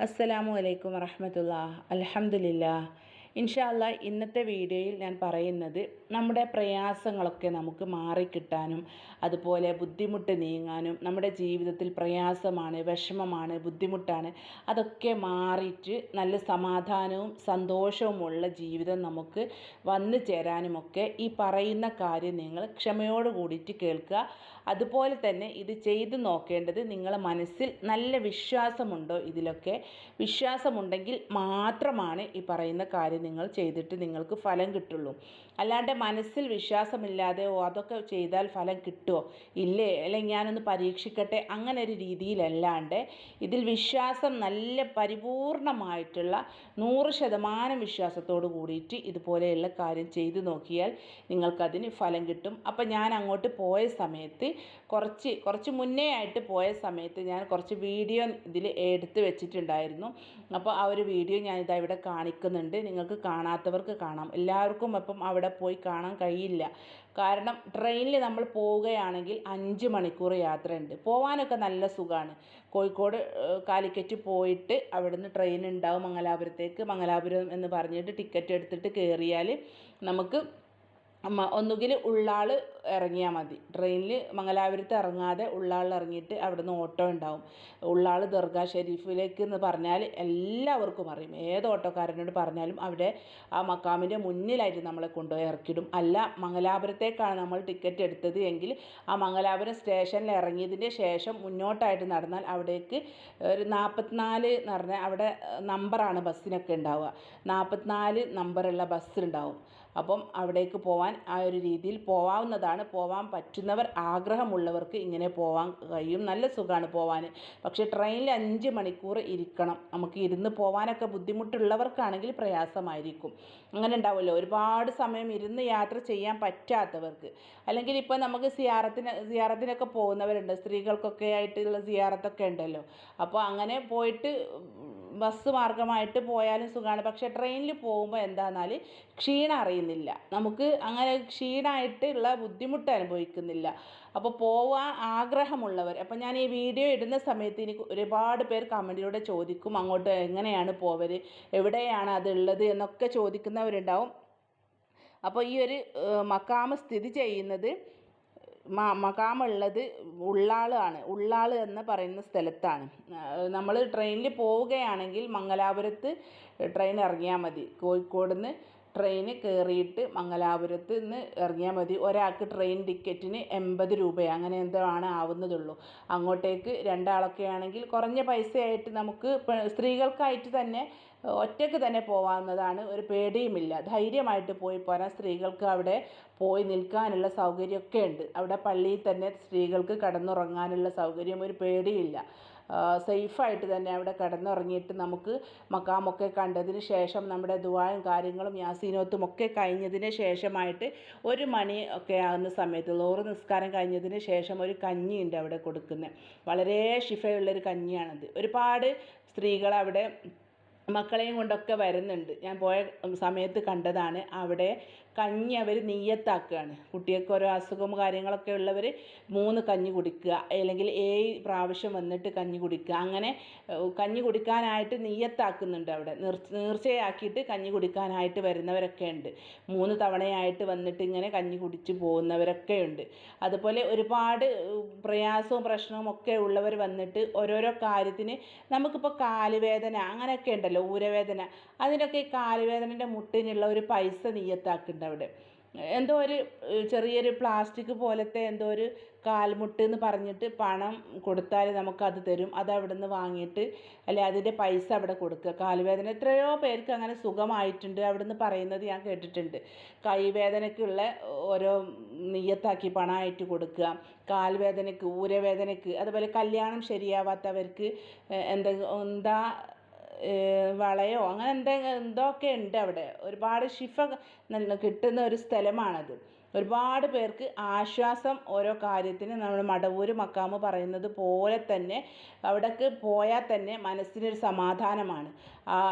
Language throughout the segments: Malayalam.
അസ്സലാമു അലൈക്കും വറഹമത്തുള്ള അലഹമുല്ല ഇൻഷാല്ല ഇന്നത്തെ വീഡിയോയിൽ ഞാൻ പറയുന്നത് നമ്മുടെ പ്രയാസങ്ങളൊക്കെ നമുക്ക് മാറിക്കിട്ടാനും അതുപോലെ ബുദ്ധിമുട്ട് നീങ്ങാനും നമ്മുടെ ജീവിതത്തിൽ പ്രയാസമാണ് വിഷമമാണ് ബുദ്ധിമുട്ടാണ് അതൊക്കെ മാറിയിട്ട് നല്ല സമാധാനവും സന്തോഷവുമുള്ള ജീവിതം നമുക്ക് വന്നു ചേരാനുമൊക്കെ ഈ പറയുന്ന കാര്യം നിങ്ങൾ ക്ഷമയോട് കൂടിയിട്ട് കേൾക്കുക. അതുപോലെ തന്നെ ഇത് ചെയ്തു നോക്കേണ്ടത് നിങ്ങളെ മനസ്സിൽ നല്ല വിശ്വാസമുണ്ടോ ഇതിലൊക്കെ? വിശ്വാസമുണ്ടെങ്കിൽ മാത്രമാണ് ഈ പറയുന്ന കാര്യം നിങ്ങൾ ചെയ്തിട്ട് നിങ്ങൾക്ക് ഫലം കിട്ടുള്ളൂ. അല്ലാണ്ട് മനസ്സിൽ വിശ്വാസമില്ലാതെ ഓ അതൊക്കെ ചെയ്താൽ ഫലം കിട്ടുമോ ഇല്ലേ? അല്ലെങ്കിൽ ഞാനൊന്ന് പരീക്ഷിക്കട്ടെ? അങ്ങനെ ഒരു രീതിയിലല്ലാണ്ട് ഇതിൽ വിശ്വാസം നല്ല പരിപൂർണമായിട്ടുള്ള നൂറ് ശതമാനം വിശ്വാസത്തോട് കൂടിയിട്ട് ഇതുപോലെയുള്ള കാര്യം ചെയ്തു നോക്കിയാൽ നിങ്ങൾക്കതിന് ഫലം കിട്ടും. അപ്പം ഞാൻ അങ്ങോട്ട് പോയ സമയത്ത് കുറച്ച് കുറച്ച് മുന്നേ ആയിട്ട് പോയ സമയത്ത് ഞാൻ കുറച്ച് വീഡിയോ ഇതിൽ എടുത്ത് വെച്ചിട്ടുണ്ടായിരുന്നു. അപ്പോൾ ആ ഒരു വീഡിയോ ഞാനിതാ ഇവിടെ കാണിക്കുന്നുണ്ട്. നിങ്ങൾക്ക് കാണാത്തവർക്ക് കാണാം. എല്ലാവർക്കും അപ്പം അവിടെ പോയി കാണാൻ കഴിയില്ല. കാരണം ട്രെയിനിൽ നമ്മൾ പോവുകയാണെങ്കിൽ അഞ്ച് മണിക്കൂർ യാത്രയുണ്ട്. പോവാനൊക്കെ നല്ല സുഖമാണ് കോഴിക്കോട് കാലിക്കറ്റ് പോയിട്ട് അവിടുന്ന് ട്രെയിൻ ഉണ്ടാവും മംഗലാപുരത്തേക്ക്. മംഗലാപുരം എന്ന് പറഞ്ഞിട്ട് ടിക്കറ്റ് എടുത്തിട്ട് കയറിയാൽ നമുക്ക് മ ഒന്നുകിൽ ഉള്ളാൾ ഇറങ്ങിയാൽ മതി. ട്രെയിനിൽ മംഗലാപുരത്ത് ഇറങ്ങാതെ ഉള്ളാളിൽ ഇറങ്ങിയിട്ട് അവിടുന്ന് ഓട്ടോ ഉണ്ടാവും ഉള്ളാൾ ദർഗാ ഷെരീഫിലേക്ക് എന്ന് പറഞ്ഞാൽ എല്ലാവർക്കും അറിയും. ഏത് ഓട്ടോക്കാരനോട് പറഞ്ഞാലും അവിടെ ആ മക്കാമിന്റെ മുന്നിലായിട്ട് നമ്മളെ കൊണ്ടുപോയി ഇറക്കിയിടും അല്ല മംഗലാപുരത്തേക്കാണ് നമ്മൾ ടിക്കറ്റ് എടുത്തത് എങ്കിൽ ആ മംഗലാപുരം സ്റ്റേഷനിൽ ഇറങ്ങിയതിന്റെ ശേഷം മുന്നോട്ടായിട്ട് നടന്നാൽ അവിടേക്ക് ഒരു നാൽപ്പത്തിനാല് എന്ന് പറഞ്ഞാൽ അവിടെ നമ്പറാണ് ബസ്സിനൊക്കെ ഉണ്ടാവുക നാൽപ്പത്തിനാല് നമ്പറുള്ള ബസ് ഉണ്ടാവും അപ്പം അവിടേക്ക് പോവാൻ ആ ഒരു രീതിയിൽ പോവാവുന്നതാണ്. പോവാൻ പറ്റുന്നവർ ആഗ്രഹമുള്ളവർക്ക് ഇങ്ങനെ പോവാൻ കഴിയും. നല്ല സുഖമാണ് പോവാൻ പക്ഷേ ട്രെയിനിൽ അഞ്ച് മണിക്കൂർ ഇരിക്കണം. നമുക്ക് ഇരുന്ന് പോവാനൊക്കെ ബുദ്ധിമുട്ടുള്ളവർക്കാണെങ്കിൽ പ്രയാസമായിരിക്കും. അങ്ങനെ ഉണ്ടാവുമല്ലോ. ഒരുപാട് സമയം ഇരുന്ന് യാത്ര ചെയ്യാൻ പറ്റാത്തവർക്ക്. അല്ലെങ്കിൽ ഇപ്പോൾ നമുക്ക് സിയാറത്തിന് സിയാറത്തിനൊക്കെ പോകുന്നവരുണ്ട്. സ്ത്രീകൾക്കൊക്കെ ആയിട്ടുള്ള സിയാറത്തൊക്കെ ഉണ്ടല്ലോ. അപ്പോൾ അങ്ങനെ പോയിട്ട് ബസ് മാർഗമായിട്ട് പോയാലും സുഖമാണ് പക്ഷേ ട്രെയിനിൽ പോകുമ്പോൾ എന്താണെന്നാൽ ക്ഷീണം അറിയുന്നില്ല. നമുക്ക് അങ്ങനെ ക്ഷീണമായിട്ടുള്ള ബുദ്ധിമുട്ട് അനുഭവിക്കുന്നില്ല. അപ്പോൾ പോവാൻ ആഗ്രഹമുള്ളവർ അപ്പോൾ ഞാൻ ഈ വീഡിയോ ഇടുന്ന സമയത്ത് എനിക്ക് ഒരുപാട് പേർ കമന്റിലൂടെ ചോദിക്കും അങ്ങോട്ട് എങ്ങനെയാണ് പോവർ എവിടെയാണ് അതുള്ളത്? എന്നൊക്കെ ചോദിക്കുന്നവരുണ്ടാവും. അപ്പോൾ ഈ ഒരു മക്കാമ് സ്ഥിതി ചെയ്യുന്നത് മ മകാമുള്ളത് ഉള്ളാളാണ്. ഉള്ളാൾ എന്ന് പറയുന്ന സ്ഥലത്താണ്. നമ്മൾ ട്രെയിനിൽ പോവുകയാണെങ്കിൽ മംഗലാപുരത്ത് ട്രെയിൻ ഇറങ്ങിയാൽ മതി. കോഴിക്കോട് നിന്ന് ട്രെയിന് കയറിയിട്ട് മംഗലാപുരത്ത് നിന്ന് ഇറങ്ങിയാൽ മതി. ഒരാൾക്ക് ട്രെയിൻ ടിക്കറ്റിന് എൺപത് രൂപയാണ് അങ്ങനെ എന്തോ ആണ് ആവുന്നതുള്ളൂ. അങ്ങോട്ടേക്ക് രണ്ടാളൊക്കെ ആണെങ്കിൽ കുറഞ്ഞ പൈസയായിട്ട് നമുക്ക് സ്ത്രീകൾക്കായിട്ട് തന്നെ ഒറ്റയ്ക്ക് തന്നെ പോവാവുന്നതാണ് ഒരു പേടിയുമില്ല. ധൈര്യമായിട്ട് പോയി പോരാൻ സ്ത്രീകൾക്ക് അവിടെ പോയി നിൽക്കാനുള്ള സൗകര്യമൊക്കെ ഉണ്ട്. അവിടെ പള്ളിയിൽ തന്നെ സ്ത്രീകൾക്ക് കടന്നുറങ്ങാനുള്ള സൗകര്യം ഒരു പേടിയില്ല. സേഫായിട്ട് തന്നെ അവിടെ കിടന്നുറങ്ങിയിട്ട് നമുക്ക് മക്കാമൊക്കെ കണ്ടതിന് ശേഷം നമ്മുടെ ദുവായും കാര്യങ്ങളും യാസീനോത്തും ഒക്കെ കഴിഞ്ഞതിന് ശേഷമായിട്ട് ഒരു മണി ഒക്കെ ആകുന്ന സമയത്ത് ലോറ് നിസ്കാരം കഴിഞ്ഞതിന് ശേഷം ഒരു കഞ്ഞിയുണ്ട് അവിടെ കൊടുക്കുന്നത് വളരെ ഷിഫയുള്ളൊരു കഞ്ഞിയാണത്. ഒരുപാട് സ്ത്രീകൾ അവിടെ മക്കളെയും കൊണ്ടൊക്കെ വരുന്നുണ്ട്. ഞാൻ പോയ സമയത്ത് കണ്ടതാണ് അവിടെ കഞ്ഞി അവർ നെയ്യത്താക്കുകയാണ്. കുട്ടികൾക്ക് ഓരോ അസുഖം കാര്യങ്ങളൊക്കെ ഉള്ളവർ മൂന്ന് കഞ്ഞി കുടിക്കുക. അല്ലെങ്കിൽ ഏഴ് പ്രാവശ്യം വന്നിട്ട് കഞ്ഞി കുടിക്കുക. അങ്ങനെ കഞ്ഞി കുടിക്കാനായിട്ട് നെയ്യത്താക്കുന്നുണ്ട് അവിടെ. നീർ നീർച്ചയാക്കിയിട്ട് കഞ്ഞി കുടിക്കാനായിട്ട് വരുന്നവരൊക്കെ ഉണ്ട്. മൂന്ന് തവണയായിട്ട് വന്നിട്ട് ഇങ്ങനെ കഞ്ഞി കുടിച്ച് പോകുന്നവരൊക്കെ ഉണ്ട്. അതുപോലെ ഒരുപാട് പ്രയാസവും പ്രശ്നവും ഒക്കെ ഉള്ളവർ വന്നിട്ട് ഓരോരോ കാര്യത്തിന് നമുക്കിപ്പോൾ കാലുവേദന അങ്ങനെയൊക്കെ ഉണ്ടല്ലോ. ഊരവേദന. അതിനൊക്കെ കാലുവേദനന്റെ മുട്ടിനുള്ള ഒരു പൈസ നീയത്താക്കുന്നുണ്ട് അവിടെ. എന്തോ ഒരു ചെറിയൊരു പ്ലാസ്റ്റിക് പോലത്തെ എന്തോ ഒരു കാൽമുട്ട് എന്ന് പറഞ്ഞിട്ട് പണം കൊടുത്താൽ നമുക്കത് തരും. അത് അവിടെ നിന്ന് വാങ്ങിയിട്ട് അല്ലെ അതിന്റെ പൈസ അവിടെ കൊടുക്കുക. കാലുവേദന എത്രയോ പേർക്ക് അങ്ങനെ സുഖമായിട്ടുണ്ട്. അവിടെ നിന്ന് പറയുന്നത് ഞാൻ കേട്ടിട്ടുണ്ട്. കൈവേദനയ്ക്കുള്ള ഓരോ നെയ്യത്താക്കി പണമായിട്ട് കൊടുക്കുക. കാൽവേദനയ്ക്ക് ഊരവേദനയ്ക്ക് അതുപോലെ കല്യാണം ശരിയാവാത്തവർക്ക് എന്താ എന്താ വളയോ? അങ്ങനെ എന്തെങ്കിലും എന്തൊക്കെ ഉണ്ട് അവിടെ? ഒരുപാട് ശിഫ കിട്ടുന്ന ഒരു സ്ഥലമാണത്. ഒരുപാട് പേർക്ക് ആശ്വാസം ഓരോ കാര്യത്തിന് നമ്മൾ മടവൂര് മക്കാമ് പറയുന്നത് പോലെ തന്നെ അവിടേക്ക് പോയാൽ തന്നെ മനസ്സിനൊരു സമാധാനമാണ്.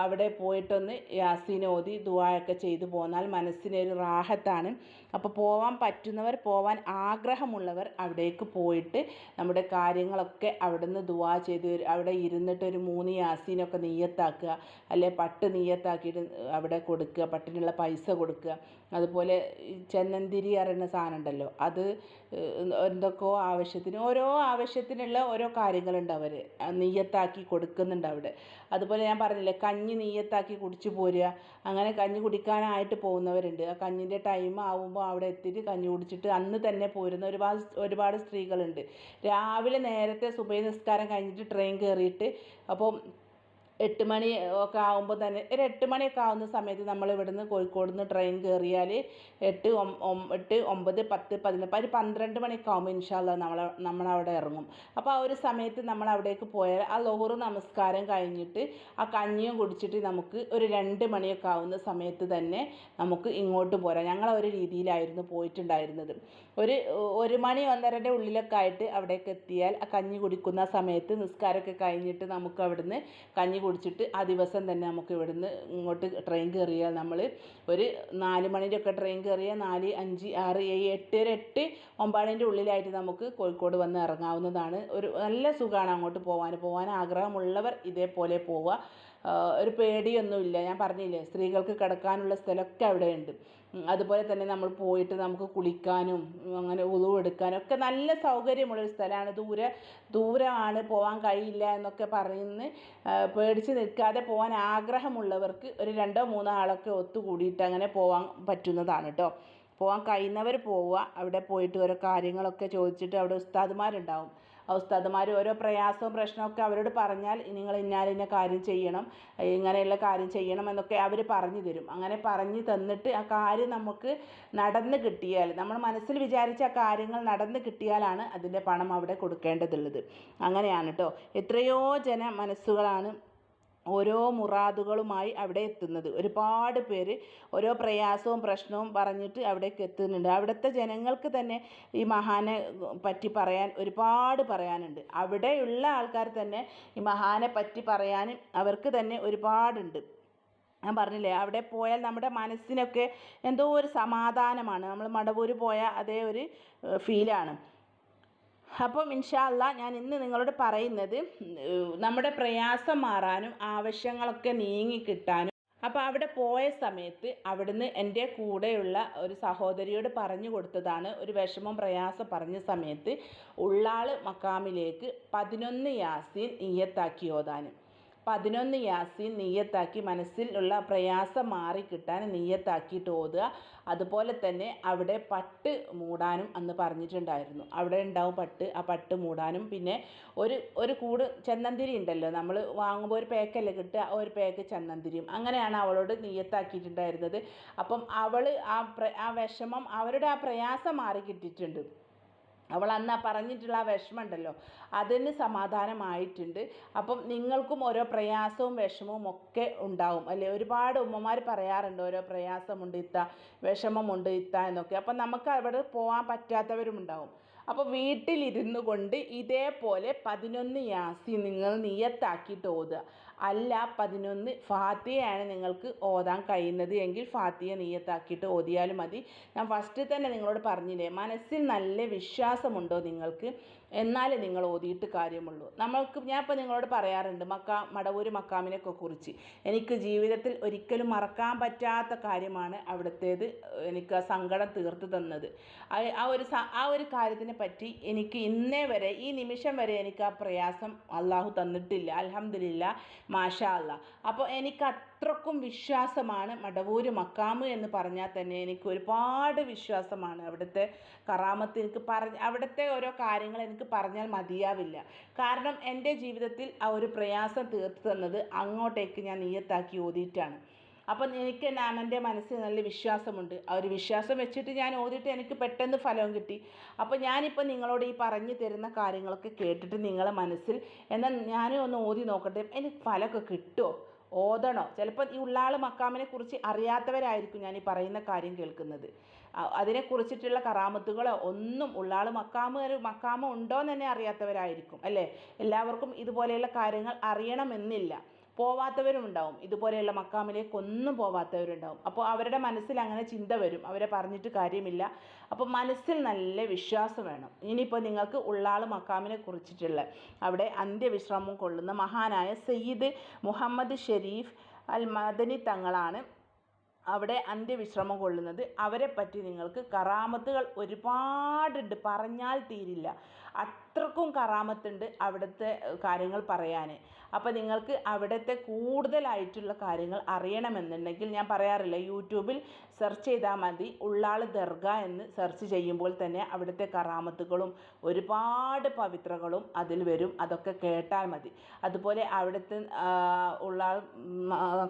അവിടെ പോയിട്ടൊന്ന് യാസീൻ ഓതി ദുആയൊക്കെ ചെയ്തു പോന്നാൽ മനസ്സിനൊരു റാഹത്താണ്. അപ്പോൾ പോവാൻ പറ്റുന്നവർ പോവാൻ ആഗ്രഹമുള്ളവർ അവിടേക്ക് പോയിട്ട് നമ്മുടെ കാര്യങ്ങളൊക്കെ അവിടുന്ന് ദുആ ചെയ്ത് അവിടെ ഇരുന്നിട്ട് ഒരു മൂന്ന് യാസീനൊക്കെ നീയത്താക്കുക അല്ലെ പട്ട് നീയത്താക്കിയിട്ട് അവിടെ കൊടുക്കുക പട്ടിനുള്ള പൈസ കൊടുക്കുക. അതുപോലെ ചെന്നന്തിരി അറിയുന്ന സാധനം ഉണ്ടല്ലോ അത് എന്തൊക്കെയോ ആവശ്യത്തിന് ഓരോ ആവശ്യത്തിനുള്ള ഓരോ കാര്യങ്ങളുണ്ട് അവർ നീയത്താക്കി കൊടുക്കുന്നുണ്ട് അവിടെ. അതുപോലെ ഞാൻ പറഞ്ഞില്ലേ കഞ്ഞി നീയത്താക്കി കുടിച്ച് പോരുക. അങ്ങനെ കഞ്ഞി കുടിക്കാനായിട്ട് പോകുന്നവരുണ്ട്. ആ കഞ്ഞിന്റെ ടൈം ആവുമ്പോൾ അവിടെ എത്തിയിട്ട് കഞ്ഞി കുടിച്ചിട്ട് അന്ന് തന്നെ പോരുന്ന ഒരുപാട് ഒരുപാട് സ്ത്രീകളുണ്ട്. രാവിലെ നേരത്തെ സുബൈ നിസ്കാരം കഴിഞ്ഞിട്ട് ട്രെയിൻ കയറിയിട്ട് അപ്പം എട്ട് മണി ഒക്കെ ആകുമ്പോൾ തന്നെ ഒരു എട്ട് മണിയൊക്കെ ആവുന്ന സമയത്ത് നമ്മൾ ഇവിടുന്ന് കോഴിക്കോട് നിന്ന് ട്രെയിൻ കയറിയാൽ എട്ട് എട്ട് ഒമ്പത് പത്ത് പതിനൊന്ന് ഒരു പന്ത്രണ്ട് മണിയൊക്കെ ആകുമ്പോൾ ഇൻഷാല്ല നമ്മൾ നമ്മളവിടെ ഇറങ്ങും. അപ്പോൾ ആ ഒരു സമയത്ത് നമ്മൾ അവിടേക്ക് പോയാൽ ആ ലോഹറ് നമസ്കാരം കഴിഞ്ഞിട്ട് ആ കഞ്ഞിയും കുടിച്ചിട്ട് നമുക്ക് ഒരു രണ്ട് മണിയൊക്കെ ആവുന്ന സമയത്ത് തന്നെ നമുക്ക് ഇങ്ങോട്ട് പോരാം. ഞങ്ങൾ ഒരു രീതിയിലായിരുന്നു പോയിട്ടുണ്ടായിരുന്നത്. ഒരു ഒരു മണി ഒന്നരന്റെ ഉള്ളിലൊക്കെ ആയിട്ട് അവിടേക്ക് എത്തിയാൽ ആ കഞ്ഞി കുടിക്കുന്ന സമയത്ത് നിസ്കാരമൊക്കെ കഴിഞ്ഞിട്ട് നമുക്ക് അവിടുന്ന് കഞ്ഞി കുടിച്ചിട്ട് ആ ദിവസം തന്നെ നമുക്ക് ഇവിടുന്ന് ഇങ്ങോട്ട് ട്രെയിൻ കയറിയാൽ നമ്മൾ ഒരു നാല് മണിന്റെ ട്രെയിൻ കയറിയാൽ നാല് അഞ്ച് ആറ് ഏഴ് എട്ട് ഒരു എട്ട് ഒമ്പതിന്റെ ഉള്ളിലായിട്ട് നമുക്ക് കോഴിക്കോട് വന്ന് ഇറങ്ങാവുന്നതാണ്. ഒരു നല്ല സുഖമാണ് അങ്ങോട്ട് പോകാൻ പോകാൻ ആഗ്രഹമുള്ളവർ ഇതേപോലെ പോവുക. ഒരു പേടിയൊന്നുമില്ല. ഞാൻ പറഞ്ഞില്ലേ സ്ത്രീകൾക്ക് കിടക്കാനുള്ള സ്ഥലമൊക്കെ അവിടെയുണ്ട്. അതുപോലെ തന്നെ നമ്മൾ പോയിട്ട് നമുക്ക് കുളിക്കാനും അങ്ങനെ ഉളു എടുക്കാനും ഒക്കെ നല്ല സൗകര്യമുള്ളൊരു സ്ഥലമാണ്. ദൂരെ ദൂരമാണ് പോകാൻ കഴിയില്ല എന്നൊക്കെ പറയുന്ന പേടിച്ച് നിൽക്കാതെ പോകാൻ ആഗ്രഹമുള്ളവർക്ക് ഒരു രണ്ടോ മൂന്നോ ആളൊക്കെ ഒത്തുകൂടിയിട്ട് അങ്ങനെ പോകാൻ പറ്റുന്നതാണ് കേട്ടോ പോകാൻ കഴിയുന്നവർ പോവുക. അവിടെ പോയിട്ട് ഓരോ കാര്യങ്ങളൊക്കെ ചോദിച്ചിട്ട് അവിടെ ഉസ്താദുമാരുണ്ടാവും. ഉസ്താദുമാർ ഓരോ പ്രയാസവും പ്രശ്നമൊക്കെ അവരോട് പറഞ്ഞാൽ നിങ്ങൾ ഇന്നാലിന്ന കാര്യം ചെയ്യണം ഇങ്ങനെയുള്ള കാര്യം ചെയ്യണം എന്നൊക്കെ അവർ പറഞ്ഞു തരും. അങ്ങനെ പറഞ്ഞു തന്നിട്ട് ആ കാര്യം നമുക്ക് നടന്ന് കിട്ടിയാൽ നമ്മൾ മനസ്സിൽ വിചാരിച്ച ആ കാര്യങ്ങൾ നടന്ന് കിട്ടിയാലാണ് അതിന്റെ പണം അവിടെ കൊടുക്കേണ്ടതുള്ളത്. അങ്ങനെയാണ് കേട്ടോ എത്രയോ ജന മനസ്സുകളാണ് ഓരോ മുറാദുകളുമായി അവിടെ എത്തുന്നത്. ഒരുപാട് പേര് ഓരോ പ്രയാസവും പ്രശ്നവും പറഞ്ഞിട്ട് അവിടേക്ക് എത്തുന്നുണ്ട്. അവിടുത്തെ ജനങ്ങൾക്ക് തന്നെ ഈ മഹാനെ പറ്റി പറയാൻ ഒരുപാട് പറയാനുണ്ട്. അവിടെയുള്ള ആൾക്കാർ തന്നെ ഈ മഹാനെ പറ്റി പറയാനും അവർക്ക് തന്നെ ഒരുപാടുണ്ട്. ഞാൻ പറഞ്ഞില്ലേ അവിടെ പോയാൽ നമ്മുടെ മനസ്സിനൊക്കെ എന്തോ ഒരു സമാധാനമാണ്. നമ്മൾ മടവൂർ പോയ അതേ ഒരു ഫീലാണ് അപ്പം ഇൻഷാ ഞാൻ ഇന്ന് നിങ്ങളോട് പറയുന്നത് നമ്മുടെ പ്രയാസം മാറാനും ആവശ്യങ്ങളൊക്കെ നീങ്ങി കിട്ടാനും. അപ്പോൾ അവിടെ പോയ സമയത്ത് അവിടുന്ന് എന്റെ കൂടെയുള്ള ഒരു സഹോദരിയോട് പറഞ്ഞു കൊടുത്തതാണ്. ഒരു വിഷമം പ്രയാസം പറഞ്ഞ സമയത്ത് ഉള്ളാൾ മക്കാമിലേക്ക് പതിനൊന്ന് യാസീൻ ഈയത്താക്കി ഓതാനും പതിനൊന്ന് യാസീൻ നെയ്യത്താക്കി മനസ്സിലുള്ള പ്രയാസം മാറിക്കിട്ടാൻ നീയത്താക്കിയിട്ട് ഓതുക. അതുപോലെ തന്നെ അവിടെ പട്ട് മൂടാനും അന്ന് പറഞ്ഞിട്ടുണ്ടായിരുന്നു. അവിടെ ഉണ്ടാവും പട്ട് ആ പട്ട് മൂടാനും. പിന്നെ ഒരു ഒരു കൂട് ചന്ദന്തിരി ഉണ്ടല്ലോ. നമ്മൾ വാങ്ങുമ്പോൾ ഒരു പാക്കല്ലേ കിട്ടുക? ഒരു പാക്ക് ചന്ദന്തിരിയും. അങ്ങനെയാണ് അവളോട് നീയത്താക്കിയിട്ടുണ്ടായിരുന്നത് അപ്പം അവൾ ആ ആ വിഷമം അവരുടെ ആ പ്രയാസം മാറി കിട്ടിയിട്ടുണ്ട്. അവൾ അന്ന് ആ പറഞ്ഞിട്ടുള്ള ആ വിഷമമുണ്ടല്ലോ. അതിന് സമാധാനമായിട്ടുണ്ട്. അപ്പം നിങ്ങൾക്കും ഓരോ പ്രയാസവും വിഷമവും ഒക്കെ ഉണ്ടാവും. അല്ലേ? ഒരുപാട് ഉമ്മമാർ പറയാറുണ്ട് ഓരോ പ്രയാസമുണ്ട് ഇത്ത വിഷമമുണ്ട് ഇത്ത എന്നൊക്കെ. അപ്പം നമുക്ക് അവിടെ പോകാൻ പറ്റാത്തവരും ഉണ്ടാവും. അപ്പോൾ വീട്ടിലിരുന്നു കൊണ്ട് ഇതേപോലെ പതിനൊന്ന് യാസി നിങ്ങൾ നിയത്താക്കിയിട്ട് ഓതുക. അല്ല പതിനൊന്ന് ഫാത്തിയാണ് നിങ്ങൾക്ക് ഓതാൻ കഴിയുന്നത് എങ്കിൽ ഫാത്തിയ നീയത്താക്കിയിട്ട് ഓതിയാലും മതി. ഞാൻ ഫസ്റ്റ് തന്നെ നിങ്ങളോട് പറഞ്ഞില്ലേ മനസ്സിൽ നല്ല വിശ്വാസമുണ്ടോ നിങ്ങൾക്ക്? എന്നാലേ നിങ്ങൾ ഓതിയിട്ട് കാര്യമുള്ളൂ. നമ്മൾക്ക് ഞാൻ ഇപ്പോൾ നിങ്ങളോട് പറയാറുണ്ട് മക്ക മടവൂർ മക്കാമിനെയൊക്കെ കുറിച്ച്. എനിക്ക് ജീവിതത്തിൽ ഒരിക്കലും മറക്കാൻ പറ്റാത്ത കാര്യമാണ് അവിടുത്തേത് എനിക്ക് ആ സങ്കടം തീർത്തു തന്നത്. ആ ഒരു ആ ഒരു കാര്യത്തിനെ പറ്റി എനിക്ക് ഇന്നേ വരെ ഈ നിമിഷം വരെ എനിക്ക് ആ പ്രയാസം അള്ളാഹു തന്നിട്ടില്ല. അലഹമില്ല മാഷാ അല്ല അപ്പോൾ എനിക്ക് അത്രക്കും വിശ്വാസമാണ് മടവൂര് മക്കാമ് എന്ന് പറഞ്ഞാൽ തന്നെ എനിക്ക് ഒരുപാട് വിശ്വാസമാണ്. അവിടുത്തെ കറാമത്ത് എനിക്ക് പറഞ്ഞ അവിടുത്തെ ഓരോ കാര്യങ്ങൾ എനിക്ക് പറഞ്ഞാൽ മതിയാവില്ല. കാരണം എന്റെ ജീവിതത്തിൽ ആ ഒരു പ്രയാസം തീർത്തു തന്നത് അങ്ങോട്ടേക്ക് ഞാൻ നീയത്താക്കി ഓതിയിട്ടാണ്. അപ്പം എനിക്ക് നാമന്റെ മനസ്സിൽ നല്ല വിശ്വാസമുണ്ട്. ആ ഒരു വിശ്വാസം വെച്ചിട്ട് ഞാൻ ഓതിയിട്ട് എനിക്ക് പെട്ടെന്ന് ഫലവും കിട്ടി. അപ്പോൾ ഞാനിപ്പോൾ നിങ്ങളോട് ഈ പറഞ്ഞു തരുന്ന കാര്യങ്ങളൊക്കെ കേട്ടിട്ട് നിങ്ങളെ മനസ്സിൽ എന്നാൽ ഞാനും ഒന്ന് ഓതി നോക്കട്ടെ എനിക്ക് ഫലമൊക്കെ കിട്ടുമോ? ഓതണോ? ചിലപ്പോൾ ഈ ഉള്ളാൾ മക്കാമിനെ കുറിച്ച് അറിയാത്തവരായിരിക്കും ഞാൻ ഈ പറയുന്ന കാര്യം കേൾക്കുന്നത്. അതിനെക്കുറിച്ചിട്ടുള്ള കറാമത്തുകളോ ഒന്നും ഉള്ളാൾ മക്കാമ് ഒരു മക്കാമ് ഉണ്ടോ എന്ന് തന്നെ അറിയാത്തവരായിരിക്കും അല്ലേ? എല്ലാവർക്കും ഇതുപോലെയുള്ള കാര്യങ്ങൾ അറിയണമെന്നില്ല. പോവാത്തവരും ഉണ്ടാവും ഇതുപോലെയുള്ള മക്കാമിലേക്ക് ഒന്നും പോവാത്തവരുണ്ടാവും. അപ്പോൾ അവരുടെ മനസ്സിൽ അങ്ങനെ ചിന്ത വരും. അവരെ പറഞ്ഞിട്ട് കാര്യമില്ല. അപ്പോൾ മനസ്സിൽ നല്ല വിശ്വാസം വേണം. ഇനിയിപ്പോൾ നിങ്ങൾക്ക് ഉള്ളാൾ മക്കാമിനെ കുറിച്ചിട്ടുള്ള അവിടെ അന്ത്യവിശ്രമം കൊള്ളുന്ന മഹാനായ സയ്യിദ് മുഹമ്മദ് ഷെരീഫ് അൽ മദനി തങ്ങളാണ് അവിടെ അന്ത്യവിശ്രമം കൊള്ളുന്നത്. അവരെപ്പറ്റി പറ്റി നിങ്ങൾക്ക് കറാമത്തുകൾ ഒരുപാടുണ്ട്. പറഞ്ഞാൽ തീരില്ല. അത്രക്കും കറാമത്തുണ്ട് അവിടുത്തെ കാര്യങ്ങൾ പറയാൻ അപ്പോൾ നിങ്ങൾക്ക് അവിടുത്തെ കൂടുതലായിട്ടുള്ള കാര്യങ്ങൾ അറിയണമെന്നുണ്ടെങ്കിൽ ഞാൻ പറയാറില്ല. യൂട്യൂബിൽ സെർച്ച് ചെയ്താൽ മതി. ഉള്ളാൾ ദർഗ എന്ന് സെർച്ച് ചെയ്യുമ്പോൾ തന്നെ അവിടുത്തെ കറാമത്തുകളും ഒരുപാട് പവിത്രകളും അതിൽ വരും. അതൊക്കെ കേട്ടാൽ മതി. അതുപോലെ അവിടുത്തെ ഉള്ളാൾ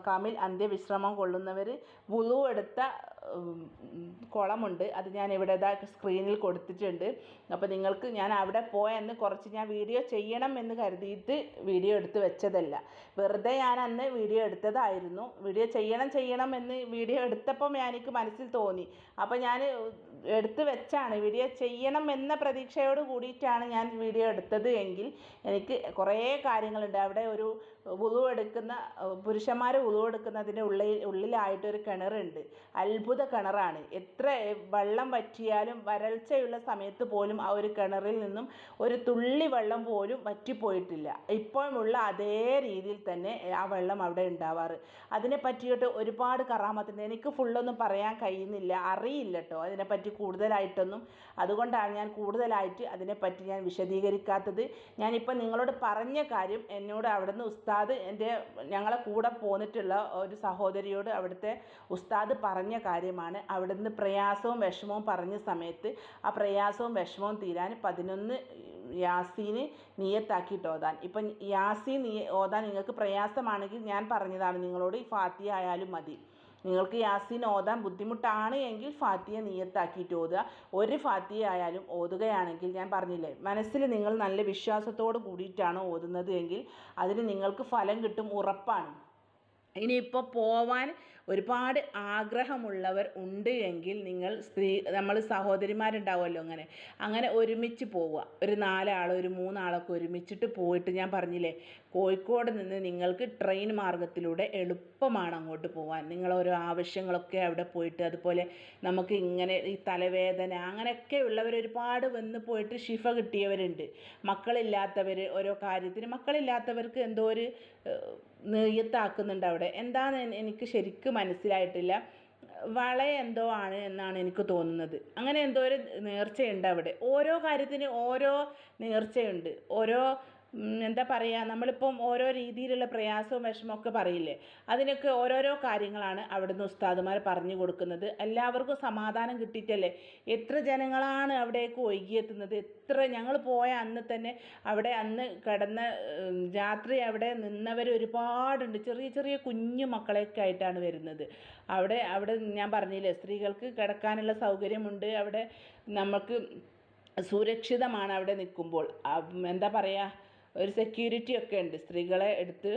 കാമിൽ അന്ത്യവിശ്രമം കൊള്ളുന്നവർ വുളു എടുത്ത കുളമുണ്ട്. അത് ഞാൻ ഇവിടെ ഇതാ സ്ക്രീനിൽ കൊടുത്തിട്ടുണ്ട്. അപ്പോൾ നിങ്ങൾക്ക് ഞാൻ അവിടെ പോയെന്ന് കുറച്ച് ഞാൻ വീഡിയോ ചെയ്യണം എന്ന് കരുതിയിട്ട് വീഡിയോ എടുത്ത് വെച്ചതല്ല. വെറുതെ ഞാൻ അന്ന് വീഡിയോ എടുത്തതായിരുന്നു. വീഡിയോ ചെയ്യണം ചെയ്യണം എന്ന് വീഡിയോ എടുത്തപ്പം എനിക്ക് മനസ്സിൽ തോന്നി. അപ്പോൾ ഞാൻ എടുത്ത് വെച്ചാണ്. വീഡിയോ ചെയ്യണം എന്ന പ്രതീക്ഷയോട് കൂടിയിട്ടാണ് ഞാൻ വീഡിയോ എടുത്തത് എങ്കിൽ എനിക്ക് കുറേ കാര്യങ്ങളുണ്ട്. അവിടെ ഒരു വുളു എടുക്കുന്ന പുരുഷന്മാർ വുളു എടുക്കുന്നതിന്റെ ഉള്ളിൽ ഉള്ളിലായിട്ടൊരു കിണറുണ്ട്. അത്ഭുത കിണറാണ്. എത്ര വെള്ളം വറ്റിയാലും വരൾച്ചയുള്ള സമയത്ത് പോലും ആ ഒരു കിണറിൽ നിന്നും ഒരു തുള്ളി വെള്ളം പോലും വറ്റിപ്പോയിട്ടില്ല. ഇപ്പോഴുമുള്ള അതേ രീതിയിൽ തന്നെ ആ വെള്ളം അവിടെ ഉണ്ടാവാറ്. അതിനെ പറ്റിയിട്ട് ഒരുപാട് കറാമത്തുണ്ട്. എനിക്ക് ഫുള്ളൊന്നും പറയാൻ കഴിയുന്നില്ല. അറിയില്ല കേട്ടോ അതിനെപ്പറ്റി കൂടുതലായിട്ടൊന്നും. അതുകൊണ്ടാണ് ഞാൻ കൂടുതലായിട്ട് അതിനെപ്പറ്റി ഞാൻ വിശദീകരിക്കാത്തത്. ഞാനിപ്പോൾ നിങ്ങളോട് പറഞ്ഞ കാര്യം എന്നോട് അവിടുന്ന് ഉസ്താദ് എന്റെ ഞങ്ങളെ കൂടെ പോന്നിട്ടുള്ള ഒരു സഹോദരിയോട് അവിടുത്തെ ഉസ്താദ് പറഞ്ഞ കാര്യമാണ്. അവിടുന്ന് പ്രയാസവും വിഷമവും പറഞ്ഞ സമയത്ത് ആ പ്രയാസവും വിഷമവും തീരാൻ പതിനൊന്ന് യാസീന് നിയത്താക്കിയിട്ട് ഓതാൻ. ഇപ്പം യാസീൻ നീ ഓതാൻ നിങ്ങൾക്ക് പ്രയാസമാണെങ്കിൽ ഞാൻ പറഞ്ഞതാണ് നിങ്ങളോട് ഈ ഫാത്തിയ ആയാലും മതി. നിങ്ങൾക്ക് യാസീൻ ഓതാൻ ബുദ്ധിമുട്ടാണ് എങ്കിൽ ഫാത്തിയെ നീയത്താക്കിയിട്ട് ഓതുക. ഒരു ഫാത്തിയ ആയാലും ഓതുകയാണെങ്കിൽ ഞാൻ പറഞ്ഞില്ലേ മനസ്സിൽ നിങ്ങൾ നല്ല വിശ്വാസത്തോട് കൂടിയിട്ടാണ് ഓതുന്നത് എങ്കിൽ അതിന് നിങ്ങൾക്ക് ഫലം കിട്ടും ഉറപ്പാണ്. ഇനിയിപ്പോൾ പോവാൻ ഒരുപാട് ആഗ്രഹമുള്ളവർ ഉണ്ട് എങ്കിൽ നിങ്ങൾ സ്ത്രീ നമ്മൾ സഹോദരിമാരുണ്ടാവുമല്ലോ അങ്ങനെ. അങ്ങനെ ഒരുമിച്ച് പോവുക. ഒരു നാലാൾ ഒരു മൂന്നാളൊക്കെ ഒരുമിച്ചിട്ട് പോയിട്ട് ഞാൻ പറഞ്ഞില്ലേ കോഴിക്കോട് നിന്ന് നിങ്ങൾക്ക് ട്രെയിൻ മാർഗത്തിലൂടെ എളുപ്പമാണ് അങ്ങോട്ട് പോകാൻ നിങ്ങൾ ഓരോ ആവശ്യങ്ങളൊക്കെ അവിടെ പോയിട്ട് അതുപോലെ നമുക്ക് ഇങ്ങനെ ഈ തലവേദന അങ്ങനെയൊക്കെ ഉള്ളവർ ഒരുപാട് വന്ന് പോയിട്ട് ഷിഫ കിട്ടിയവരുണ്ട്. മക്കളില്ലാത്തവർ ഓരോ കാര്യത്തിന് മക്കളില്ലാത്തവർക്ക് എന്തോ ഒരു നെയ്യത്താക്കുന്നുണ്ട് അവിടെ. എന്താണെന്ന് എനിക്ക് ശരിക്കും മനസ്സിലായിട്ടില്ല. വള എന്തോ ആണ് എന്നാണ് എനിക്ക് തോന്നുന്നത്. അങ്ങനെ എന്തോ ഒരു നേർച്ചയുണ്ട് അവിടെ. ഓരോ കാര്യത്തിന് ഓരോ നേർച്ചയുണ്ട്. ഓരോ എന്താ പറയുക നമ്മളിപ്പം ഓരോ രീതിയിലുള്ള പ്രയാസവും വിഷമമൊക്കെ പറയില്ലേ? അതിനൊക്കെ ഓരോരോ കാര്യങ്ങളാണ് അവിടുന്ന് ഉസ്താദുമാർ പറഞ്ഞു കൊടുക്കുന്നത്. എല്ലാവർക്കും സമാധാനം കിട്ടിയിട്ടല്ലേ? എത്ര ജനങ്ങളാണ് അവിടേക്ക് ഒഴുകിയെത്തുന്നത്? എത്ര ഞങ്ങൾ പോയ അന്ന് തന്നെ അവിടെ അന്ന് കിടന്ന രാത്രി അവിടെ നിന്നവർ ഒരുപാടുണ്ട്. ചെറിയ ചെറിയ കുഞ്ഞു മക്കളെയൊക്കെ ആയിട്ടാണ് വരുന്നത്. അവിടെ അവിടെ ഞാൻ പറഞ്ഞില്ലേ സ്ത്രീകൾക്ക് കിടക്കാനുള്ള സൗകര്യമുണ്ട്. അവിടെ നമുക്ക് സുരക്ഷിതമാണ് അവിടെ നിൽക്കുമ്പോൾ. എന്താ പറയുക ഒരു സെക്യൂരിറ്റി ഒക്കെ ഉണ്ട്. സ്ത്രീകളെ എടുത്ത്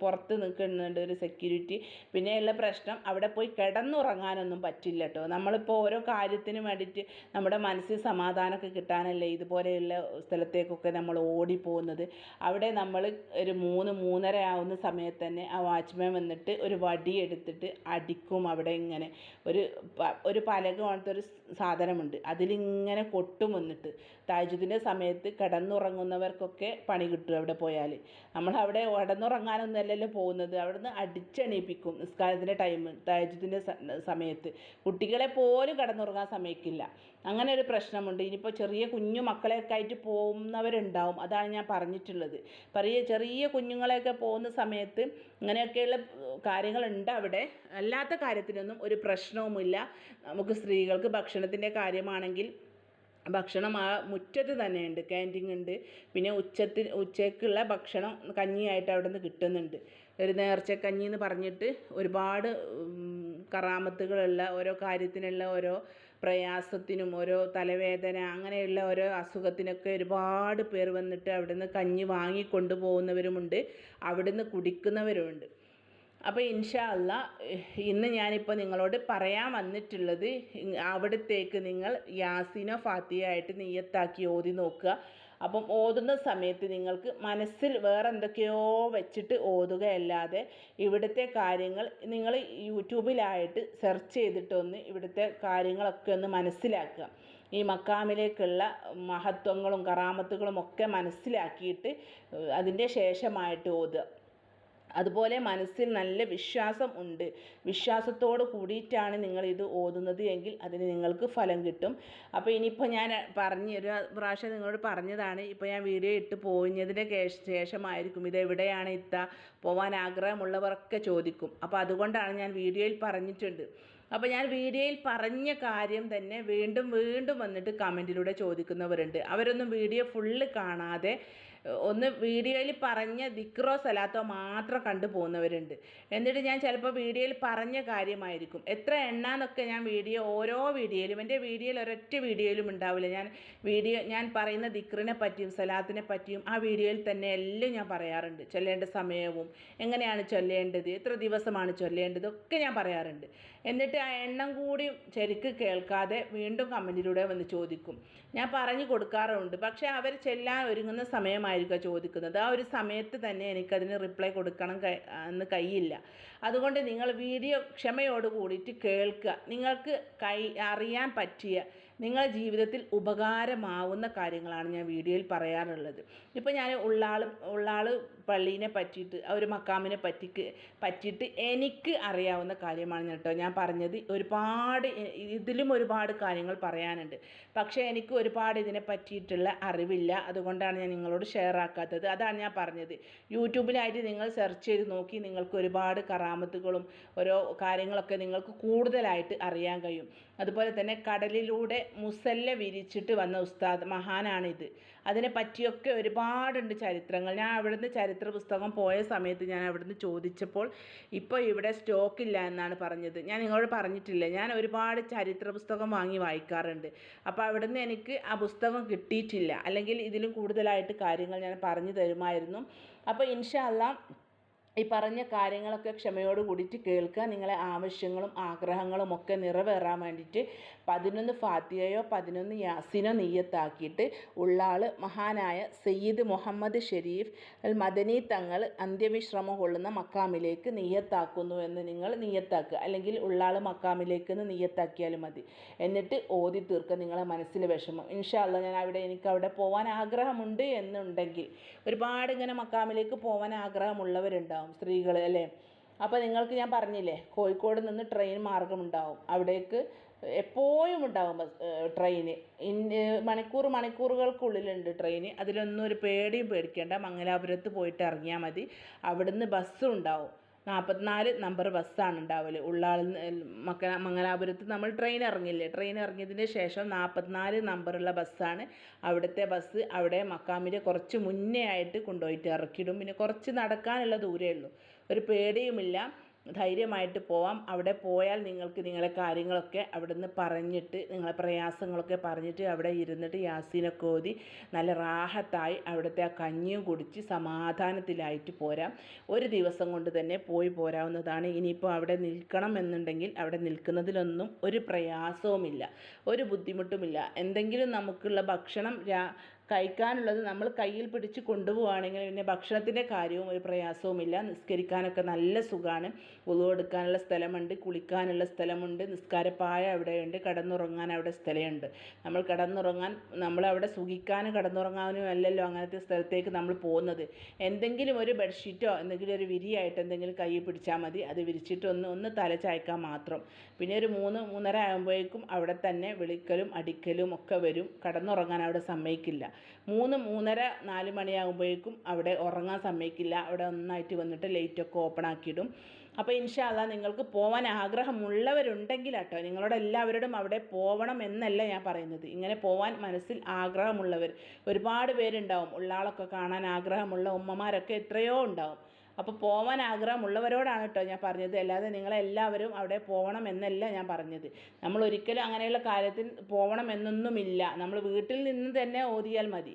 പുറത്ത് നിൽക്കുന്നുണ്ട് ഒരു സെക്യൂരിറ്റി പിന്നെയുള്ള പ്രശ്നം അവിടെ പോയി കിടന്നുറങ്ങാനൊന്നും പറ്റില്ല കേട്ടോ. നമ്മളിപ്പോൾ ഓരോ കാര്യത്തിന് വേണ്ടിയിട്ട് നമ്മുടെ മനസ്സിൽ സമാധാനമൊക്കെ കിട്ടാനല്ലേ ഇതുപോലെയുള്ള സ്ഥലത്തേക്കൊക്കെ നമ്മൾ ഓടിപ്പോകുന്നത് അവിടെ നമ്മൾ ഒരു മൂന്ന് മൂന്നര ആവുന്ന സമയത്ത് തന്നെ ആ വാച്ച്മാൻ വന്നിട്ട് ഒരു വടി എടുത്തിട്ട് അടിക്കും അവിടെ ഇങ്ങനെ. ഒരു ഒരു പലക പോലത്തെ ഒരു സാധനമുണ്ട്. അതിലിങ്ങനെ കൊട്ടും വന്നിട്ട്. താജുദിന്റെ സമയത്ത് കിടന്നുറങ്ങുന്നവർക്കൊക്കെ പണി കിട്ടും അവിടെ പോയാൽ നമ്മൾ അവിടെ കിടന്നുറങ്ങാനൊന്നും അല്ലല്ലോ പോകുന്നത്. അവിടുന്ന് അടിച്ചെണീപ്പിക്കും നിസ്കാരത്തിന്റെ ടൈം താജുദിന്റെ സമയത്ത്. കുട്ടികളെ പോലും കിടന്നുറങ്ങാൻ സമ്മതിക്കില്ല അങ്ങനെ ഒരു പ്രശ്നമുണ്ട്. ഇനിയിപ്പോൾ ചെറിയ കുഞ്ഞു മക്കളെയൊക്കെ ആയിട്ട് പോകുന്നവരുണ്ടാവും. അതാണ് ഞാൻ പറഞ്ഞിട്ടുള്ളത്. പറയ ചെറിയ കുഞ്ഞുങ്ങളെയൊക്കെ പോകുന്ന സമയത്ത് ഇങ്ങനെയൊക്കെയുള്ള കാര്യങ്ങളുണ്ട് അവിടെ. അല്ലാത്ത കാര്യത്തിനൊന്നും ഒരു പ്രശ്നവുമില്ല. നമുക്ക് സ്ത്രീകൾക്ക് ഭക്ഷണത്തിന്റെ കാര്യമാണെങ്കിൽ ഭക്ഷണം ആ മുറ്റത്ത് തന്നെയുണ്ട്. ക്യാന്റീൻ ഉണ്ട്. പിന്നെ ഉച്ചത്തിൽ ഉച്ചയ്ക്കുള്ള ഭക്ഷണം കഞ്ഞിയായിട്ട് അവിടെ നിന്ന് കിട്ടുന്നുണ്ട്. ഒരു നേർച്ചക്കഞ്ഞി എന്ന് പറഞ്ഞിട്ട് ഒരുപാട് കറാമത്തുകളുള്ള ഓരോ കാര്യത്തിനുള്ള ഓരോ പ്രയാസത്തിനും ഓരോ തലവേദന അങ്ങനെയുള്ള ഓരോ അസുഖത്തിനൊക്കെ ഒരുപാട് പേർ വന്നിട്ട് അവിടുന്ന് കഞ്ഞി വാങ്ങിക്കൊണ്ടു പോകുന്നവരുമുണ്ട് അവിടുന്ന് കുടിക്കുന്നവരുമുണ്ട്. അപ്പോൾ ഇൻഷാ അല്ല ഇന്ന് ഞാനിപ്പോൾ നിങ്ങളോട് പറയാൻ വന്നിട്ടുള്ളത് അവിടത്തേക്ക് നിങ്ങൾ യാസിനോ ഫാത്തിയോ ആയിട്ട് നെയ്യത്താക്കി ഓതി നോക്കുക. അപ്പം ഓതുന്ന സമയത്ത് നിങ്ങൾക്ക് മനസ്സിൽ വേറെ എന്തൊക്കെയോ വെച്ചിട്ട് ഓതുകയല്ലാതെ ഇവിടുത്തെ കാര്യങ്ങൾ നിങ്ങൾ യൂട്യൂബിലായിട്ട് സെർച്ച് ചെയ്തിട്ടൊന്ന് ഇവിടുത്തെ കാര്യങ്ങളൊക്കെ ഒന്ന് മനസ്സിലാക്കുക. ഈ മക്കാമിലേക്കുള്ള മഹത്വങ്ങളും കറാമത്തുകളും ഒക്കെ മനസ്സിലാക്കിയിട്ട് അതിന്റെ ശേഷമായിട്ട് ഓതുക. അതുപോലെ മനസ്സിൽ നല്ല വിശ്വാസം ഉണ്ട്. വിശ്വാസത്തോട് കൂടിയിട്ടാണ് നിങ്ങൾ ഇത് ഓതുന്നത് എങ്കിൽ അതിന് നിങ്ങൾക്ക് ഫലം കിട്ടും. അപ്പോൾ ഇനിയിപ്പോൾ ഞാൻ പറഞ്ഞ് ഒരു പ്രാവശ്യം നിങ്ങളോട് പറഞ്ഞതാണ്. ഇപ്പോൾ ഞാൻ വീഡിയോ ഇട്ട് പോയതിന് ശേഷമായിരിക്കും. ഇത് എവിടെയാണ് ഇത്ത? പോവാൻ ആഗ്രഹമുള്ളവരൊക്കെ ചോദിക്കും. അപ്പോൾ അതുകൊണ്ടാണ് ഞാൻ വീഡിയോയിൽ പറഞ്ഞിട്ടുണ്ട്. അപ്പോൾ ഞാൻ വീഡിയോയിൽ പറഞ്ഞ കാര്യം തന്നെ വീണ്ടും വീണ്ടും വന്നിട്ട് കമന്റിലൂടെ ചോദിക്കുന്നവരുണ്ട്. അവരൊന്നും വീഡിയോ ഫുള്ള് കാണാതെ ഒന്ന് വീഡിയോയിൽ പറഞ്ഞ ദിക്റോ സലാത്തോ മാത്രം കണ്ടു പോകുന്നവരുണ്ട്. എന്നിട്ട് ഞാൻ ചിലപ്പോൾ വീഡിയോയിൽ പറഞ്ഞ കാര്യമായിരിക്കും. എത്ര എണ്ണാന്നൊക്കെ ഞാൻ വീഡിയോ ഓരോ വീഡിയോയിലും എന്റെ വീഡിയോയിൽ ഒരൊറ്റ വീഡിയോയിലും ഉണ്ടാവില്ല. ഞാൻ വീഡിയോ ഞാൻ പറയുന്ന ദിക്റിനെ പറ്റിയും സലാത്തിനെ പറ്റിയും ആ വീഡിയോയിൽ തന്നെ എല്ലാം ഞാൻ പറയാറുണ്ട്. ചൊല്ലേണ്ട സമയവും എങ്ങനെയാണ് ചൊല്ലേണ്ടത് എത്ര ദിവസമാണ് ചൊല്ലേണ്ടത് ഒക്കെ ഞാൻ പറയാറുണ്ട്. എന്നിട്ട് ആ എണ്ണം കൂടി ശരിക്ക് കേൾക്കാതെ വീണ്ടും കമന്റിലൂടെ വന്ന് ചോദിക്കും. ഞാൻ പറഞ്ഞു കൊടുക്കാറുണ്ട്. പക്ഷേ അവർ ചെല്ലാൻ ഒരുങ്ങുന്ന സമയമായിരിക്കും ചോദിക്കുന്നത്. ആ ഒരു സമയത്ത് തന്നെ എനിക്കതിന് റിപ്ലൈ കൊടുക്കണം എന്ന് കഴിയില്ല അതുകൊണ്ട് നിങ്ങൾ വീഡിയോ ക്ഷമയോട് കൂടിയിട്ട് കേൾക്കുക. നിങ്ങൾക്ക് കൈ അറിയാൻ പറ്റിയ നിങ്ങളുടെ ജീവിതത്തിൽ ഉപകാരമാവുന്ന കാര്യങ്ങളാണ് ഞാൻ വീഡിയോയിൽ പറയാറുള്ളത്. ഇപ്പോൾ ഞാൻ ഉള്ളാൾ ഉള്ളാൾ പള്ളീനെ പറ്റിയിട്ട് ആ ഒരു മക്കാമിനെ പറ്റിക്ക് പറ്റിയിട്ട് എനിക്ക് അറിയാവുന്ന കാര്യമാണ് കേട്ടോ ഞാൻ പറഞ്ഞത്. ഒരുപാട് ഇതിലും ഒരുപാട് കാര്യങ്ങൾ പറയാനുണ്ട്. പക്ഷേ എനിക്ക് ഒരുപാട് ഇതിനെ പറ്റിയിട്ടുള്ള അറിവില്ല. അതുകൊണ്ടാണ് ഞാൻ നിങ്ങളോട് ഷെയർ ആക്കാത്തത്. അതാണ് ഞാൻ പറഞ്ഞത്. യൂട്യൂബിലായിട്ട് നിങ്ങൾ സെർച്ച് ചെയ്ത് നോക്കി നിങ്ങൾക്ക് ഒരുപാട് കറാമത്തുകളും ഓരോ കാര്യങ്ങളൊക്കെ നിങ്ങൾക്ക് കൂടുതലായിട്ട് അറിയാൻ കഴിയും. അതുപോലെ തന്നെ കടലിലൂടെ മുസല്ല വിരിച്ചിട്ട് വന്ന ഉസ്താദ് മഹാനാണിത്. അതിനെ പറ്റിയൊക്കെ ഒരുപാടുണ്ട് ചരിത്രങ്ങൾ. ഞാൻ അവിടുന്ന് ചരിത്ര പുസ്തകം പോയ സമയത്ത് ഞാൻ അവിടുന്ന് ചോദിച്ചപ്പോൾ ഇപ്പോൾ ഇവിടെ സ്റ്റോക്ക് ഇല്ല എന്നാണ് പറഞ്ഞത്. ഞാൻ നിങ്ങളോട് പറഞ്ഞിട്ടില്ല. ഞാൻ ഒരുപാട് ചരിത്ര പുസ്തകം വാങ്ങി വായിക്കാറുണ്ട്. അപ്പോൾ അവിടുന്ന് എനിക്ക് ആ പുസ്തകം കിട്ടിയിട്ടില്ല. അല്ലെങ്കിൽ ഇതിലും കൂടുതലായിട്ട് കാര്യങ്ങൾ ഞാൻ പറഞ്ഞു തരുമായിരുന്നു. അപ്പോൾ ഇൻഷാ അല്ലാം ഈ പറഞ്ഞ കാര്യങ്ങളൊക്കെ ക്ഷമയോട് കൂടിയിട്ട് കേൾക്കുക. നിങ്ങളെ ആവശ്യങ്ങളും ആഗ്രഹങ്ങളും ഒക്കെ നിറവേറാൻ വേണ്ടിയിട്ട് പതിനൊന്ന് ഫാത്തിയയോ പതിനൊന്ന് യാസിനോ നെയ്യത്താക്കിയിട്ട് ഉള്ളാൾ മഹാനായ സയ്യിദ് മുഹമ്മദ് ഷെരീഫ് അൽ മദനി തങ്ങൾ അന്ത്യവിശ്രമം കൊള്ളുന്ന മക്കാമിലേക്ക് നെയ്യത്താക്കുന്നു എന്ന് നിങ്ങൾ നെയ്യത്താക്കുക. അല്ലെങ്കിൽ ഉള്ളാൾ മക്കാമിലേക്ക് നിന്ന് നെയ്യത്താക്കിയാലും മതി. എന്നിട്ട് ഓതി തീർക്കുക നിങ്ങളെ മനസ്സിൽ വിഷമം. ഇൻഷാല്ല ഞാൻ അവിടെ എനിക്ക് അവിടെ പോകാൻ ആഗ്രഹമുണ്ട് എന്നുണ്ടെങ്കിൽ ഒരുപാട് ഇങ്ങനെ മക്കാമിലേക്ക് പോകാൻ ആഗ്രഹമുള്ളവരുണ്ടാവും സ്ത്രീകൾ അല്ലേ? അപ്പോൾ നിങ്ങൾക്ക് ഞാൻ പറഞ്ഞില്ലേ കോഴിക്കോട് നിന്ന് ട്രെയിൻ മാർഗമുണ്ടാവും. അവിടേക്ക് എപ്പോഴും ഉണ്ടാകും ട്രെയിന്. മണിക്കൂർ മണിക്കൂറുകൾക്കുള്ളിലുണ്ട് ട്രെയിന്. അതിലൊന്നും ഒരു പേടിയും പേടിക്കേണ്ട. മംഗലാപുരത്ത് പോയിട്ട് ഇറങ്ങിയാൽ മതി. അവിടുന്ന് ബസ്സും ഉണ്ടാവും. നാൽപ്പത്തിനാല് നമ്പർ ബസ്സാണ് ഉണ്ടാവൽ ഉള്ളാളിൽ മക്ക മംഗലാപുരത്ത് നമ്മൾ ട്രെയിൻ ഇറങ്ങില്ലേ? ട്രെയിൻ ഇറങ്ങിയതിന് ശേഷം നാൽപ്പത്തിനാല് നമ്പറുള്ള ബസ്സാണ്. അവിടുത്തെ ബസ് അവിടെ മക്കാമിന്റെ കുറച്ച് മുന്നേ ആയിട്ട് കൊണ്ടുപോയിട്ട് ഇറക്കിയിടും. പിന്നെ കുറച്ച് നടക്കാനുള്ള ദൂരമേ ഉള്ളൂ. ഒരു പേടിയുമില്ല. ധൈര്യമായിട്ട് പോവാം. അവിടെ പോയാൽ നിങ്ങൾക്ക് നിങ്ങളെ കാര്യങ്ങളൊക്കെ നിന്ന് പറഞ്ഞിട്ട് നിങ്ങളെ പ്രയാസങ്ങളൊക്കെ പറഞ്ഞിട്ട് അവിടെ ഇരുന്നിട്ട് യാസീനൊക്കെ ഓതി നല്ല റാഹത്തായി അവിടുത്തെ ആ കഞ്ഞിയും കുടിച്ച് സമാധാനത്തിലായിട്ട് പോരാം. ഒരു ദിവസം കൊണ്ട് തന്നെ പോയി പോരാവുന്നതാണ്. ഇനിയിപ്പോൾ അവിടെ നിൽക്കണം എന്നുണ്ടെങ്കിൽ അവിടെ നിൽക്കുന്നതിലൊന്നും ഒരു പ്രയാസവുമില്ല ഒരു ബുദ്ധിമുട്ടുമില്ല. എന്തെങ്കിലും നമുക്കുള്ള ഭക്ഷണം രാ കഴിക്കാനുള്ളത് നമ്മൾ കയ്യിൽ പിടിച്ച് കൊണ്ടുപോവുകയാണെങ്കിൽ പിന്നെ ഭക്ഷണത്തിന്റെ കാര്യവും ഒരു പ്രയാസവുമില്ല. നിസ്കരിക്കാനൊക്കെ നല്ല സുഖമാണ് ഉളു എടുക്കാനുള്ള സ്ഥലമുണ്ട് കുളിക്കാനുള്ള സ്ഥലമുണ്ട് നിസ്കാരപ്പായ അവിടെയുണ്ട് കിടന്നുറങ്ങാൻ അവിടെ സ്ഥലമുണ്ട്. നമ്മൾ കിടന്നുറങ്ങാൻ നമ്മൾ അവിടെ സുഖിക്കാനും കിടന്നുറങ്ങാനും അല്ലല്ലോ അങ്ങനത്തെ സ്ഥലത്തേക്ക് നമ്മൾ പോകുന്നത്. എന്തെങ്കിലും ഒരു ബെഡ്ഷീറ്റോ എന്തെങ്കിലും ഒരു വിരിയായിട്ട് എന്തെങ്കിലും കയ്യിൽ പിടിച്ചാൽ മതി. അത് വിരിച്ചിട്ട് ഒന്ന് ഒന്ന് തല ചായ്ക്കാൻ മാത്രം. പിന്നെ ഒരു മൂന്ന് മൂന്നര ആകുമ്പോഴേക്കും അവിടെ തന്നെ വിളിക്കലും അടിക്കലും ഒക്കെ വരും. കിടന്നുറങ്ങാൻ അവിടെ സമ്മതിക്കില്ല. മൂന്ന് മൂന്നര നാല് മണിയാകുമ്പോഴേക്കും അവിടെ ഉറങ്ങാൻ സമ്മതിക്കില്ല. അവിടെ ഒന്നായിട്ട് വന്നിട്ട് ലൈറ്റൊക്കെ ഓപ്പൺ ആക്കിയിടും. അപ്പോൾ ഇൻഷാല്ല നിങ്ങൾക്ക് പോകാൻ ആഗ്രഹമുള്ളവരുണ്ടെങ്കിൽ കേട്ടോ നിങ്ങളോട് എല്ലാവരോടും അവിടെ പോകണം എന്നല്ല ഞാൻ പറയുന്നത്. ഇങ്ങനെ പോകാൻ മനസ്സിൽ ആഗ്രഹമുള്ളവർ ഒരുപാട് പേരുണ്ടാവും ഉള്ളാളൊക്കെ കാണാൻ ആഗ്രഹമുള്ള ഉമ്മമാരൊക്കെ എത്രയോ ഉണ്ടാവും. അപ്പോൾ പോകാൻ ആഗ്രഹമുള്ളവരോടാണ് കേട്ടോ ഞാൻ പറഞ്ഞത്. അല്ലാതെ നിങ്ങളെല്ലാവരും അവിടെ പോകണം എന്നല്ല ഞാൻ പറഞ്ഞത്. നമ്മൾ ഒരിക്കലും അങ്ങനെയുള്ള കാര്യത്തിൽ പോകണം എന്നൊന്നുമില്ല നമ്മൾ വീട്ടിൽ നിന്ന് തന്നെ ഓതിയാൽ മതി.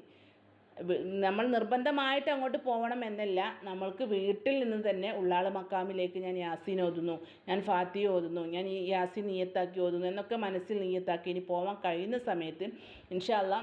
നമ്മൾ നിർബന്ധമായിട്ട് അങ്ങോട്ട് പോകണം എന്നല്ല. നമ്മൾക്ക് വീട്ടിൽ നിന്ന് തന്നെ ഉള്ളാൾ മക്കാമിലേക്ക് ഞാൻ യാസീൻ ഓതുന്നു. ഞാൻ ഫാത്തി ഓതുന്നു. ഞാൻ ഈ യാസീൻ നീയത്താക്കി ഓതുന്നു. എന്നൊക്കെ മനസ്സിൽ നീയത്താക്കി ഇനി പോകാൻ കഴിയുന്ന സമയത്ത് ഇൻഷാല്ല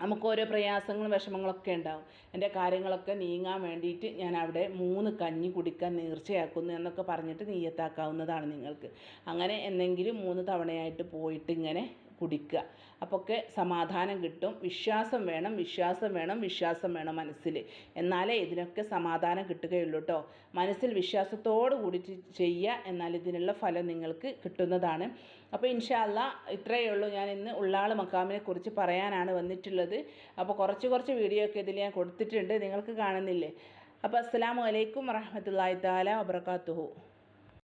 നമുക്ക് ഓരോ പ്രയാസങ്ങളും വിഷമങ്ങളൊക്കെ ഉണ്ടാവും. എന്റെ കാര്യങ്ങളൊക്കെ നീങ്ങാൻ വേണ്ടിയിട്ട് ഞാൻ അവിടെ മൂന്ന് കഞ്ഞി കുടിക്കാൻ നേർച്ചയാക്കുന്നു എന്നൊക്കെ പറഞ്ഞിട്ട് നീയത്താക്കാവുന്നതാണ് നിങ്ങൾക്ക്. അങ്ങനെ എന്തെങ്കിലും മൂന്ന് തവണയായിട്ട് പോയിട്ട് ഇങ്ങനെ കുടിക്കുക. അപ്പോഴൊക്കെ സമാധാനം കിട്ടും. വിശ്വാസം വേണം വിശ്വാസം വേണം വിശ്വാസം വേണം മനസ്സിൽ. എന്നാലേ ഇതിനൊക്കെ സമാധാനം കിട്ടുകയുള്ളൂ കേട്ടോ മനസ്സിൽ വിശ്വാസത്തോട് കൂടിയിട്ട് ചെയ്യുക എന്നാൽ ഇതിനുള്ള ഫലം നിങ്ങൾക്ക് കിട്ടുന്നതാണ്. അപ്പോൾ ഇൻഷാല്ല ഇത്രയേ ഉള്ളൂ. ഞാൻ ഇന്ന് ഉള്ളാൾ മക്കാമിനെ കുറിച്ച് പറയാനാണ് വന്നിട്ടുള്ളത്. അപ്പോൾ കുറച്ച് കുറച്ച് വീഡിയോ ഒക്കെ ഇതിൽ ഞാൻ കൊടുത്തിട്ടുണ്ട്. നിങ്ങൾക്ക് കാണുന്നില്ലേ? അപ്പോൾ അസ്സലാമു അലൈക്കും വറഹമത്തല്ലാ താല വബർക്കാത്തുഹു